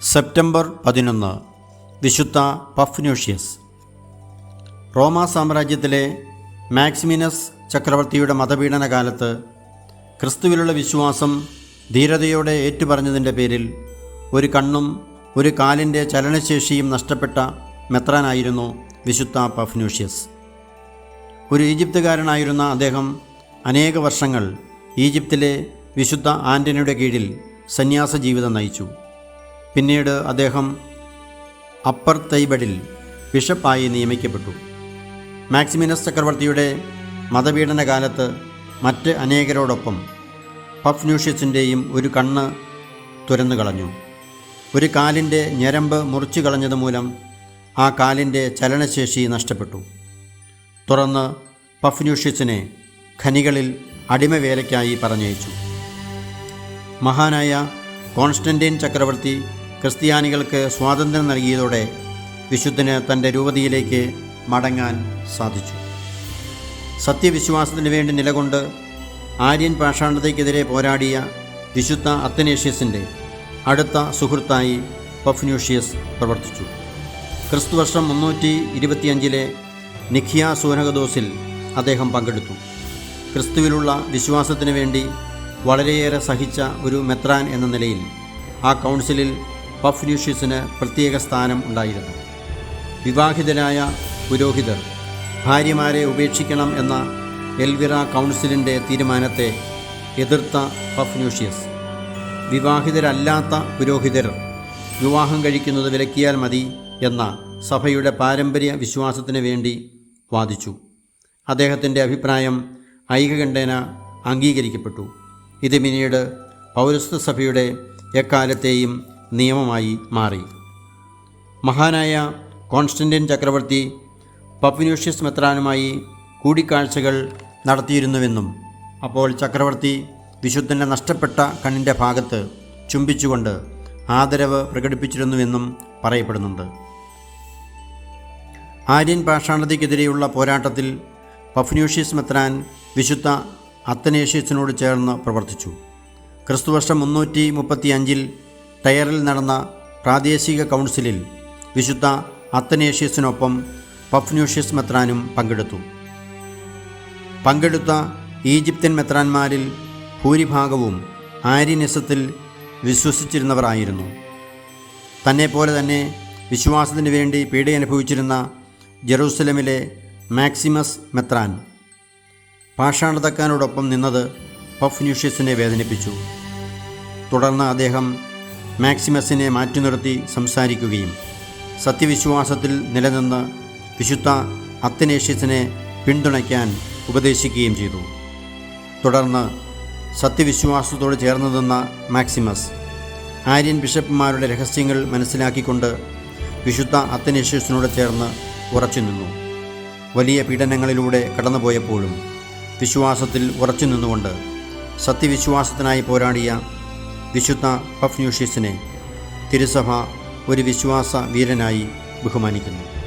September പതിനൊന്ന്. വിശുദ്ധ പഫ്ന്യൂഷ്യസ് റോമാ സാമ്രാജ്യത്തിലെ മാക്സിമിനസ് ചക്രവർത്തിയുടെ മതപീഡന കാലത്ത് ക്രിസ്തുവിലുള്ള വിശ്വാസം ധീരതയോടെ ഏറ്റുപറഞ്ഞതിന്റെ പേരിൽ ഒരു കണ്ണും ഒരു കാലിന്റെ ചലനശേഷിയും നഷ്ടപ്പെട്ട മെത്രാനായിരുന്നു വിശുദ്ധ പഫ്ന്യൂഷ്യസ് ഒരു ഈജിപ്തുകാരനായിരുന്ന അദ്ദേഹം അനേക വർഷങ്ങൾ ഈജിപ്തിലെ വിശുദ്ധ ആന്റണിയുടെ കീഴിൽ സന്യാസ ജീവിതം നയിച്ചു. പിന്നീട് അദ്ദേഹം അപ്പർ തൈബഡിൽ ബിഷപ്പായി നിയമിക്കപ്പെട്ടു. മാക്സിമിനസ് ചക്രവർത്തിയുടെ മതപീഡന കാലത്ത് മറ്റ് അനേകരോടൊപ്പം പഫ്ന്യൂഷ്യസിന്റെയും ഒരു കണ്ണ് തുരന്നു കളഞ്ഞു. ഒരു കാലിന്റെ ഞരമ്പ് മുറിച്ചു കളഞ്ഞത് മൂലം ആ കാലിന്റെ ചലനശേഷി നഷ്ടപ്പെട്ടു. തുറന്ന് പഫ്ന്യൂഷ്യസിനെ ഖനികളിൽ അടിമവേലയ്ക്കായി പറഞ്ഞയച്ചു. മഹാനായ കോൺസ്റ്റന്റൈൻ ചക്രവർത്തി ക്രിസ്ത്യാനികൾക്ക് സ്വാതന്ത്ര്യം നൽകിയതോടെ വിശുദ്ധന് തന്റെ രൂപതയിലേക്ക് മടങ്ങാൻ സാധിച്ചു. സത്യവിശ്വാസത്തിന് വേണ്ടി നിലകൊണ്ട് ആര്യൻ പാഷാണ്ഡതയ്ക്കെതിരെ പോരാടിയ വിശുദ്ധ അത്തനേഷ്യസിന്റെ അടുത്ത സുഹൃത്തായി പഫ്ന്യൂഷ്യസ് പ്രവർത്തിച്ചു. ക്രിസ്തുവർഷം മുന്നൂറ്റി ഇരുപത്തിയഞ്ചിലെ നിഖിയ സൂനകദോസിൽ അദ്ദേഹം പങ്കെടുത്തു. ക്രിസ്തുവിലുള്ള വിശ്വാസത്തിന് വേണ്ടി വളരെയേറെ സഹിച്ച ഒരു മെത്രാൻ എന്ന നിലയിൽ ആ കൗൺസിലിൽ പഫ്ന്യൂഷ്യസിന് പ്രത്യേക സ്ഥാനം ഉണ്ടായിരുന്നു. വിവാഹിതരായ പുരോഹിതർ ഭാര്യമാരെ ഉപേക്ഷിക്കണം എന്ന എൽവിറ കൗൺസിലിന്റെ തീരുമാനത്തെ എതിർത്ത പഫ്ലൂഷ്യസ് വിവാഹിതരല്ലാത്ത പുരോഹിതർ വിവാഹം കഴിക്കുന്നത് വിലക്കിയാൽ മതി എന്ന സഭയുടെ പാരമ്പര്യ വിശ്വാസത്തിന് വേണ്ടി വാദിച്ചു. അദ്ദേഹത്തിന്റെ അഭിപ്രായം ഐകകണ്ഠേന അംഗീകരിക്കപ്പെട്ടു. ഇത് പിന്നീട് പൗരസ്ത്യ സഭയുടെ എക്കാലത്തെയും നിയമമായി മാറി. മഹാനായ കോൺസ്റ്റന്റൈൻ ചക്രവർത്തി പപ്പിനോഷ്യസ് മെത്രാനുമായി കൂടിക്കാഴ്ചകൾ നടത്തിയിരുന്നുവെന്നും അപ്പോൾ ചക്രവർത്തി വിശുദ്ധന്റെ നഷ്ടപ്പെട്ട കണ്ണിന്റെ ഭാഗത്ത് ചുംബിച്ചുകൊണ്ട് ആദരവ് പ്രകടിപ്പിച്ചിരുന്നുവെന്നും പറയപ്പെടുന്നുണ്ട്. ആര്യൻ പാഷാണതയ്ക്കെതിരെയുള്ള പോരാട്ടത്തിൽ പഫ്നൂഷ്യസ് മെത്രാൻ വിശുദ്ധ അത്തനേഷ്യസിനോട് ചേർന്ന് പ്രവർത്തിച്ചു. ക്രിസ്തുവർഷം മുന്നൂറ്റി മുപ്പത്തി അഞ്ചിൽ ടയറിൽ നടന്ന പ്രാദേശിക കൗൺസിലിൽ വിശുദ്ധ അത്തനേഷ്യസിനൊപ്പം പഫ്ന്യൂഷ്യസ് മെത്രാനും പങ്കെടുത്തു. പങ്കെടുത്ത ഈജിപ്ത്യൻ മെത്രാന്മാരിൽ ഭൂരിഭാഗവും ആര്യനിസത്തിൽ വിശ്വസിച്ചിരുന്നവരായിരുന്നു. തന്നെപ്പോലെ തന്നെ വിശ്വാസത്തിന് വേണ്ടി പീഡയനുഭവിച്ചിരുന്ന ജെറൂസലമിലെ മാക്സിമസ് മെത്രാൻ പാഷാണതക്കാരോടൊപ്പം നിന്നത് പഫ്ന്യൂഷ്യസിനെ വേദനിപ്പിച്ചു. തുടർന്ന് അദ്ദേഹം മാക്സിമസിനെ മാറ്റി നിർത്തി സംസാരിക്കുകയും സത്യവിശ്വാസത്തിൽ നിലനിന്ന് വിശുദ്ധ അത്തനേഷ്യസിനെ പിന്തുണയ്ക്കാൻ ഉപദേശിക്കുകയും ചെയ്തു. തുടർന്ന് സത്യവിശ്വാസത്തോട് ചേർന്ന് നിന്ന മാക്സിമസ് ആര്യൻ ബിഷപ്പുമാരുടെ രഹസ്യങ്ങൾ മനസ്സിലാക്കിക്കൊണ്ട് വിശുദ്ധ അത്തനേഷ്യസിനോട് ചേർന്ന് ഉറച്ചു നിന്നു. വലിയ പീഡനങ്ങളിലൂടെ കടന്നുപോയപ്പോഴും വിശ്വാസത്തിൽ ഉറച്ചു നിന്നുകൊണ്ട് സത്യവിശ്വാസത്തിനായി പോരാടിയ വിശുദ്ധ പഫ്ന്യൂഷ്യസിനെ തിരുസഭ ഒരു വിശ്വാസ വീരനായി ബഹുമാനിക്കുന്നു.